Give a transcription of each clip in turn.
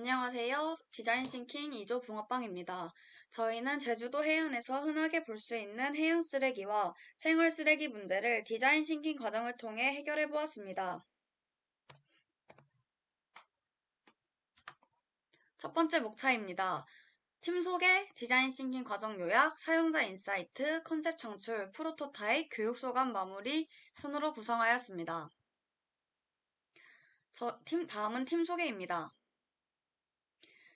안녕하세요. 디자인 싱킹 2조 붕어빵입니다. 저희는 제주도 해안에서 흔하게 볼 수 있는 해양 쓰레기와 생활 쓰레기 문제를 디자인 싱킹 과정을 통해 해결해 보았습니다. 첫 번째 목차입니다. 팀 소개, 디자인 싱킹 과정 요약, 사용자 인사이트, 컨셉 창출, 프로토타입, 교육 소감 마무리 순으로 구성하였습니다. 저, 팀, 다음은 팀 소개입니다.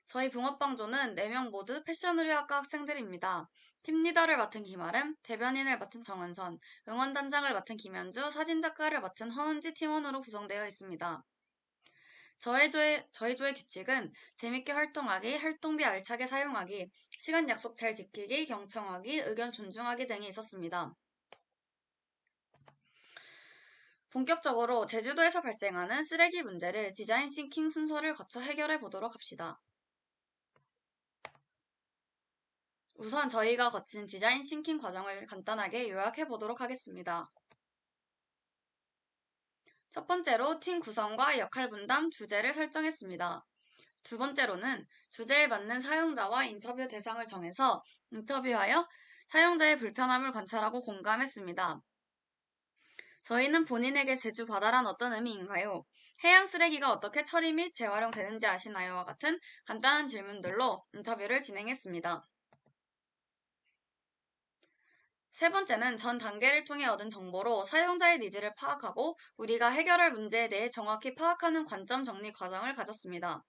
저희 붕어빵조는 4명 모두 패션의류학과 학생들입니다. 팀 리더를 맡은 김아름, 대변인을 맡은 정은선, 응원단장을 맡은 김현주, 사진작가를 맡은 허은지 팀원으로 구성되어 있습니다. 저희 조의, 저희 조의 규칙은 재밌게 활동하기, 활동비 알차게 사용하기, 시간 약속 잘 지키기, 경청하기, 의견 존중하기 등이 있었습니다. 본격적으로 제주도에서 발생하는 쓰레기 문제를 디자인 싱킹 순서를 거쳐 해결해 보도록 합시다. 우선 저희가 거친 디자인 싱킹 과정을 간단하게 요약해 보도록 하겠습니다. 첫 번째로 팀 구성과 역할 분담, 주제를 설정했습니다. 두 번째로는 주제에 맞는 사용자와 인터뷰 대상을 정해서 인터뷰하여 사용자의 불편함을 관찰하고 공감했습니다. 저희는 본인에게 제주 바다란 어떤 의미인가요? 해양 쓰레기가 어떻게 처리 및 재활용되는지 아시나요?와 같은 간단한 질문들로 인터뷰를 진행했습니다. 세 번째는 전 단계를 통해 얻은 정보로 사용자의 니즈를 파악하고 우리가 해결할 문제에 대해 정확히 파악하는 관점 정리 과정을 가졌습니다.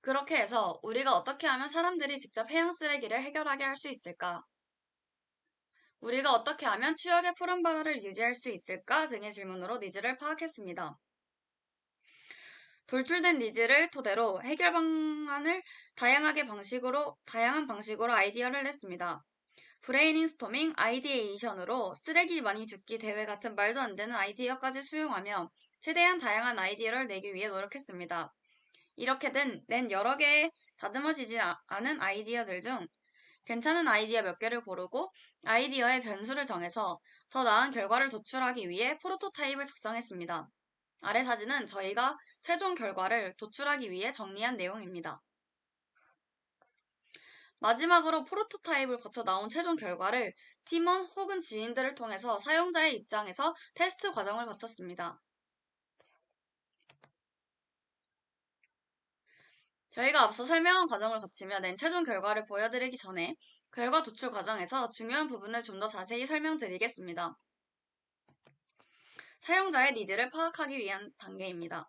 그렇게 해서 우리가 어떻게 하면 사람들이 직접 해양 쓰레기를 해결하게 할 수 있을까? 우리가 어떻게 하면 추억의 푸른 바다를 유지할 수 있을까 등의 질문으로 니즈를 파악했습니다. 돌출된 니즈를 토대로 해결 방안을 다양하게 방식으로 다양한 방식으로 아이디어를 냈습니다. 브레인스토밍 아이디에이션으로 쓰레기 많이 줍기 대회 같은 말도 안 되는 아이디어까지 수용하며 최대한 다양한 아이디어를 내기 위해 노력했습니다. 이렇게 된, 낸 여러 개의 다듬어지지 않은 아이디어들 중 괜찮은 아이디어 몇 개를 고르고 아이디어의 변수를 정해서 더 나은 결과를 도출하기 위해 프로토타입을 작성했습니다. 아래 사진은 저희가 최종 결과를 도출하기 위해 정리한 내용입니다. 마지막으로 프로토타입을 거쳐 나온 최종 결과를 팀원 혹은 지인들을 통해서 사용자의 입장에서 테스트 과정을 거쳤습니다. 저희가 앞서 설명한 과정을 거치며 낸 최종 결과를 보여드리기 전에 결과 도출 과정에서 중요한 부분을 좀 더 자세히 설명드리겠습니다. 사용자의 니즈를 파악하기 위한 단계입니다.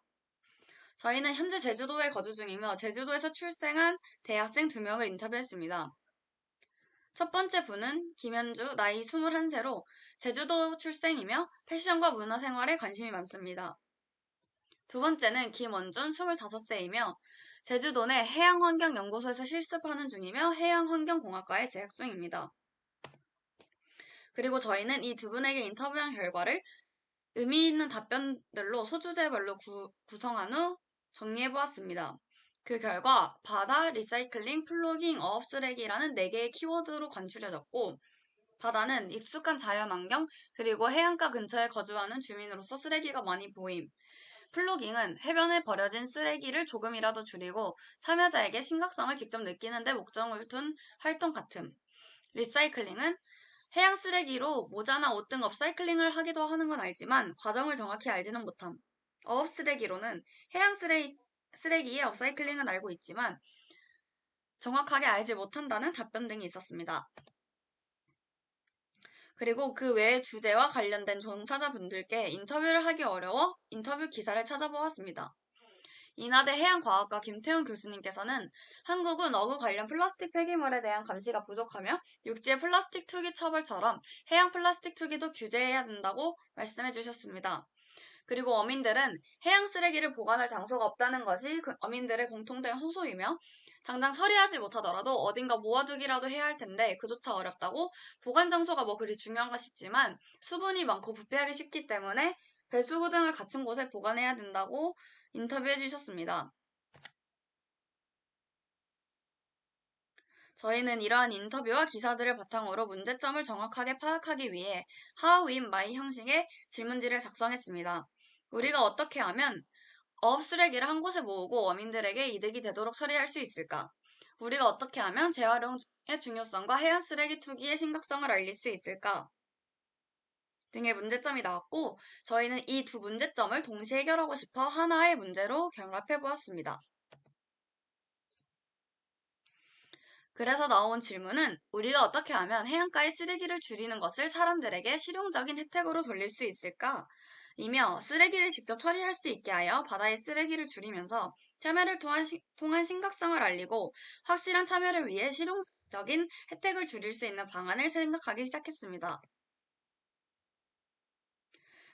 저희는 현재 제주도에 거주 중이며 제주도에서 출생한 대학생 두 명을 인터뷰했습니다. 첫 번째 분은 김현주, 나이 21세로 제주도 출생이며 패션과 문화 생활에 관심이 많습니다. 두 번째는 김원준, 25세이며 제주도 내 해양환경연구소에서 실습하는 중이며 해양환경공학과에 재학 중입니다. 그리고 저희는 이 두 분에게 인터뷰한 결과를 의미 있는 답변들로 소주제별로 구, 구성한 후 정리해보았습니다. 그 결과 바다, 리사이클링, 플로깅, 어업 쓰레기라는 4개의 키워드로 관출해졌고 바다는 익숙한 자연환경 그리고 해안가 근처에 거주하는 주민으로서 쓰레기가 많이 보임. 플로깅은 해변에 버려진 쓰레기를 조금이라도 줄이고 참여자에게 심각성을 직접 느끼는 데 목적을 둔 활동 같음. 리사이클링은 해양 쓰레기로 모자나 옷 등 업사이클링을 하기도 하는 건 알지만 과정을 정확히 알지는 못함. 어업 쓰레기로는 해양 쓰레기, 쓰레기의 업사이클링은 알고 있지만 정확하게 알지 못한다는 답변 등이 있었습니다. 그리고 그 외의 주제와 관련된 종사자분들께 인터뷰를 하기 어려워 인터뷰 기사를 찾아보았습니다. 인하대 해양과학과 김태훈 교수님께서는 한국은 어구 관련 플라스틱 폐기물에 대한 감시가 부족하며 육지의 플라스틱 투기 처벌처럼 해양 플라스틱 투기도 규제해야 된다고 말씀해 주셨습니다. 그리고 어민들은 해양 쓰레기를 보관할 장소가 없다는 것이 그 어민들의 공통된 호소이며 당장 처리하지 못하더라도 어딘가 모아두기라도 해야 할 텐데 그조차 어렵다고 보관 장소가 뭐 그리 중요한가 싶지만 수분이 많고 부패하기 쉽기 때문에 배수구 등을 갖춘 곳에 보관해야 된다고 인터뷰해 주셨습니다. 저희는 이러한 인터뷰와 기사들을 바탕으로 문제점을 정확하게 파악하기 위해 in My 형식의 질문지를 작성했습니다. 우리가 어떻게 하면 어업 쓰레기를 한 곳에 모으고 어민들에게 이득이 되도록 처리할 수 있을까? 우리가 어떻게 하면 재활용의 중요성과 해양 쓰레기 투기의 심각성을 알릴 수 있을까? 등의 문제점이 나왔고 저희는 이 두 문제점을 동시에 해결하고 싶어 하나의 문제로 결합해 보았습니다. 그래서 나온 질문은 우리가 어떻게 하면 해안가의 쓰레기를 줄이는 것을 사람들에게 실용적인 혜택으로 돌릴 수 있을까? 이며 쓰레기를 직접 처리할 수 있게 하여 바다의 쓰레기를 줄이면서 참여를 통한, 시, 통한 심각성을 알리고 확실한 참여를 위해 실용적인 혜택을 줄일 수 있는 방안을 생각하기 시작했습니다.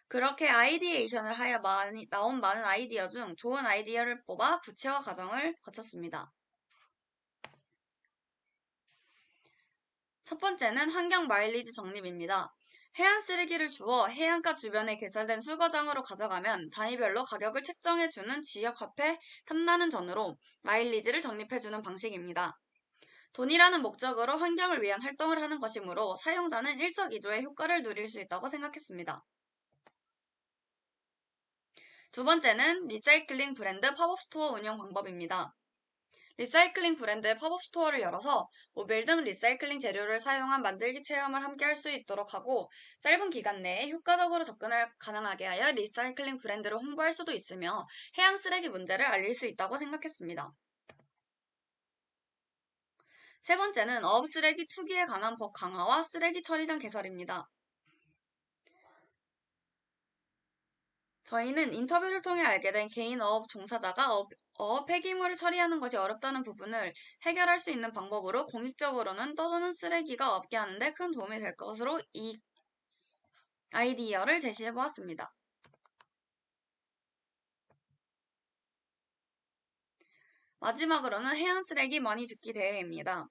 그렇게 아이디에이션을 하여 많이, 나온 많은 아이디어 중 좋은 아이디어를 뽑아 구체화 과정을 거쳤습니다. 첫 번째는 환경 마일리지 적립입니다. 해안 쓰레기를 주워 해안가 주변에 개설된 수거장으로 가져가면 단위별로 가격을 책정해주는 지역화폐 탐나는 전으로 마일리지를 적립해주는 방식입니다. 돈이라는 목적으로 환경을 위한 활동을 하는 것이므로 사용자는 일석이조의 효과를 누릴 수 있다고 생각했습니다. 두 번째는 리사이클링 브랜드 팝업 스토어 운영 방법입니다. 리사이클링 브랜드의 팝업 스토어를 열어서 모빌 등 리사이클링 재료를 사용한 만들기 체험을 함께 할 수 있도록 하고 짧은 기간 내에 효과적으로 접근을 가능하게 하여 리사이클링 브랜드를 홍보할 수도 있으며 해양 쓰레기 문제를 알릴 수 있다고 생각했습니다. 세 번째는 어업 쓰레기 투기에 관한 법 강화와 쓰레기 처리장 개설입니다. 저희는 인터뷰를 통해 알게 된 개인 어업 종사자가 어업, 어업 폐기물을 처리하는 것이 어렵다는 부분을 해결할 수 있는 방법으로 공익적으로는 떠도는 쓰레기가 없게 하는데 큰 도움이 될 것으로 이 아이디어를 제시해 보았습니다. 마지막으로는 해양 쓰레기 많이 죽기 대회입니다.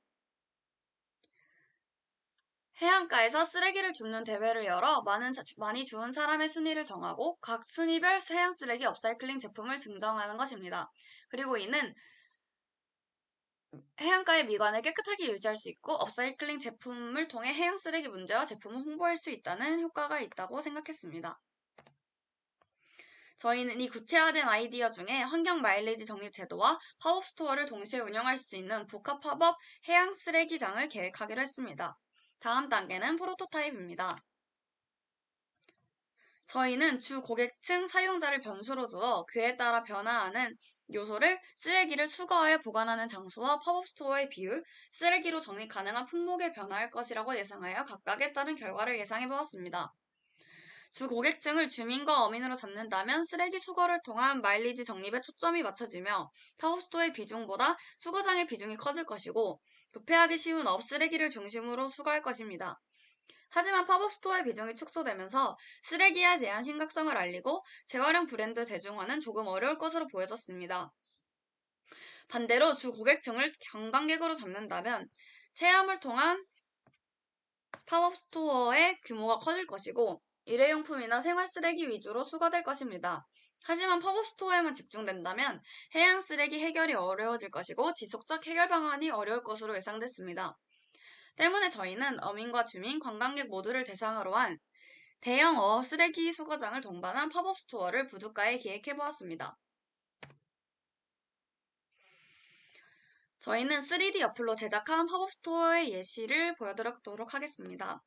해안가에서 쓰레기를 줍는 대회를 열어 많은, 많이 주운 사람의 순위를 정하고 각 순위별 해양 쓰레기 업사이클링 제품을 증정하는 것입니다. 그리고 이는 해안가의 미관을 깨끗하게 유지할 수 있고 업사이클링 제품을 통해 해양 쓰레기 문제와 제품을 홍보할 수 있다는 효과가 있다고 생각했습니다. 저희는 이 구체화된 아이디어 중에 환경 마일리지 적립 제도와 팝업 스토어를 동시에 운영할 수 있는 복합 팝업 해양 쓰레기장을 계획하기로 했습니다. 다음 단계는 프로토타입입니다. 저희는 주 고객층 사용자를 변수로 두어 그에 따라 변화하는 요소를 쓰레기를 수거하여 보관하는 장소와 팝업 스토어의 비율, 쓰레기로 정리 가능한 품목에 변화할 것이라고 예상하여 각각에 따른 결과를 예상해 보았습니다. 주 고객층을 주민과 어민으로 잡는다면 쓰레기 수거를 통한 마일리지 적립에 초점이 맞춰지며 팝업 스토어의 비중보다 수거장의 비중이 커질 것이고 부패하기 쉬운 업 쓰레기를 중심으로 수거할 것입니다. 하지만 팝업 스토어의 비중이 축소되면서 쓰레기에 대한 심각성을 알리고 재활용 브랜드 대중화는 조금 어려울 것으로 보여졌습니다. 반대로 주 고객층을 관광객으로 잡는다면 체험을 통한 팝업 스토어의 규모가 커질 것이고 일회용품이나 생활 쓰레기 위주로 수거될 것입니다. 하지만 팝업 스토어에만 집중된다면 해양 쓰레기 해결이 어려워질 것이고 지속적 해결 방안이 어려울 것으로 예상됐습니다. 때문에 저희는 어민과 주민, 관광객 모두를 대상으로 한 대형 어업 쓰레기 수거장을 동반한 팝업 스토어를 부둣가에 기획해 보았습니다. 저희는 3D 어플로 제작한 팝업 스토어의 예시를 보여드리도록 하겠습니다.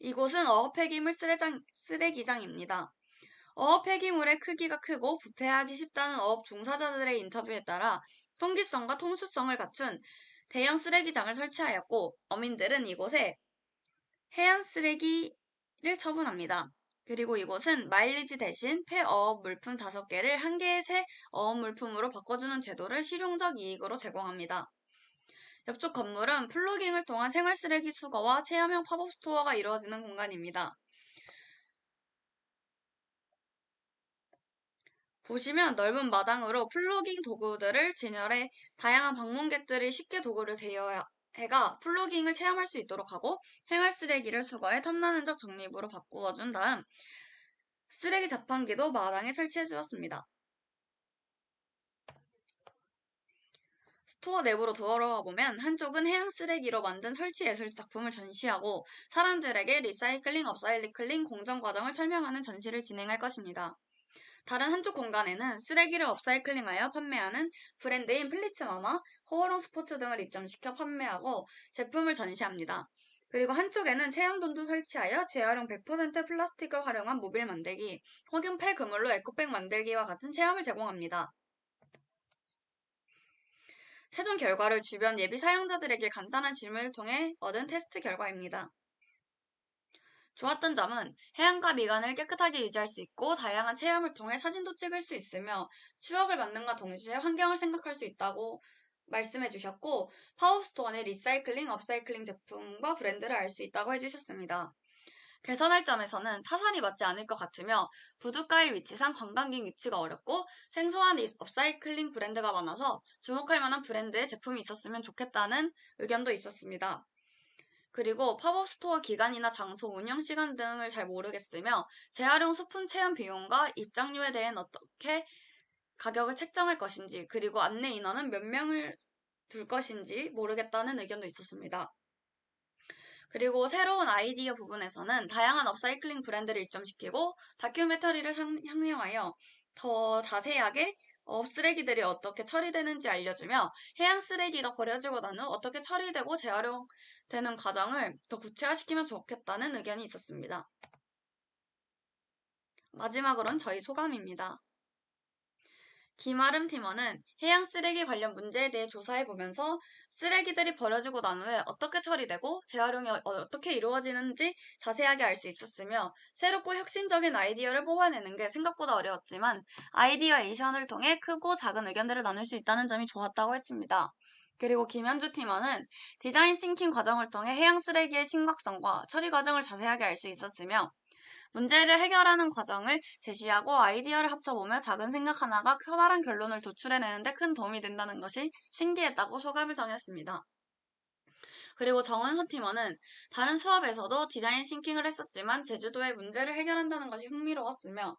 이곳은 어업 폐기물 쓰레기장입니다. 어업 폐기물의 크기가 크고 부패하기 쉽다는 어업 종사자들의 인터뷰에 따라 통기성과 통수성을 갖춘 대형 쓰레기장을 설치하였고 어민들은 이곳에 해안 쓰레기를 처분합니다. 그리고 이곳은 마일리지 대신 폐어업 물품 5개를 한 개의 새 어업 물품으로 바꿔주는 제도를 실용적 이익으로 제공합니다. 옆쪽 건물은 플로깅을 통한 생활 쓰레기 수거와 체험형 팝업 스토어가 이루어지는 공간입니다. 보시면 넓은 마당으로 플로깅 도구들을 진열해 다양한 방문객들이 쉽게 도구를 대여해가 플로깅을 체험할 수 있도록 하고 생활 쓰레기를 수거해 탐나는 적 적립으로 바꾸어 준 다음 쓰레기 자판기도 마당에 설치해 주었습니다. 스토어 내부로 들어가 보면 한쪽은 해양 쓰레기로 만든 설치 예술 작품을 전시하고 사람들에게 리사이클링, 업사이클링 공정 과정을 설명하는 전시를 진행할 것입니다. 다른 한쪽 공간에는 쓰레기를 업사이클링하여 판매하는 브랜드인 플리츠마마, 코어롱 스포츠 등을 입점시켜 판매하고 제품을 전시합니다. 그리고 한쪽에는 체험돈도 설치하여 재활용 100% 플라스틱을 활용한 모빌 만들기, 혹은 폐그물로 에코백 만들기와 같은 체험을 제공합니다. 최종 결과를 주변 예비 사용자들에게 간단한 질문을 통해 얻은 테스트 결과입니다. 좋았던 점은 해안가 미관을 깨끗하게 유지할 수 있고 다양한 체험을 통해 사진도 찍을 수 있으며 추억을 만든과 동시에 환경을 생각할 수 있다고 말씀해 주셨고 파워스토어 내 리사이클링, 업사이클링 제품과 브랜드를 알 수 있다고 해주셨습니다. 개선할 점에서는 타산이 맞지 않을 것 같으며 부두가의 위치상 관광객 유치가 어렵고 생소한 업사이클링 브랜드가 많아서 주목할 만한 브랜드의 제품이 있었으면 좋겠다는 의견도 있었습니다. 그리고 팝업 스토어 기간이나 장소, 운영 시간 등을 잘 모르겠으며 재활용 소품 체험 비용과 입장료에 대한 어떻게 가격을 책정할 것인지 그리고 안내 인원은 몇 명을 둘 것인지 모르겠다는 의견도 있었습니다. 그리고 새로운 아이디어 부분에서는 다양한 업사이클링 브랜드를 입점시키고 다큐멘터리를 향유하여 더 자세하게 업 쓰레기들이 어떻게 처리되는지 알려주며 해양 쓰레기가 버려지고 난 후 어떻게 처리되고 재활용되는 과정을 더 구체화시키면 좋겠다는 의견이 있었습니다. 마지막으론 저희 소감입니다. 김아름 팀원은 해양 쓰레기 관련 문제에 대해 조사해 보면서 쓰레기들이 버려지고 난 후에 어떻게 처리되고 재활용이 어, 어떻게 이루어지는지 자세하게 알 수 있었으며 새롭고 혁신적인 아이디어를 뽑아내는 게 생각보다 어려웠지만 아이디어에이션을 통해 크고 작은 의견들을 나눌 수 있다는 점이 좋았다고 했습니다. 그리고 김현주 팀원은 디자인 싱킹 과정을 통해 해양 쓰레기의 심각성과 처리 과정을 자세하게 알 수 있었으며 문제를 해결하는 과정을 제시하고 아이디어를 합쳐보며 작은 생각 하나가 커다란 결론을 도출해내는데 큰 도움이 된다는 것이 신기했다고 소감을 정했습니다. 그리고 정은서 팀원은 다른 수업에서도 디자인 싱킹을 했었지만 제주도의 문제를 해결한다는 것이 흥미로웠으며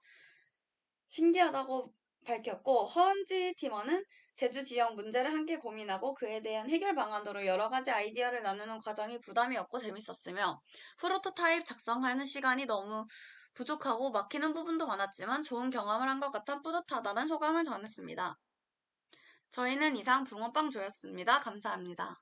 신기하다고 밝혔고 허은지 팀원은 제주 지역 문제를 함께 고민하고 그에 대한 해결 방안으로 여러 가지 아이디어를 나누는 과정이 부담이 없고 재밌었으며 프로토타입 작성하는 시간이 너무 부족하고 막히는 부분도 많았지만 좋은 경험을 한 것 같아 뿌듯하다는 소감을 전했습니다. 저희는 이상 붕어빵 조였습니다. 감사합니다.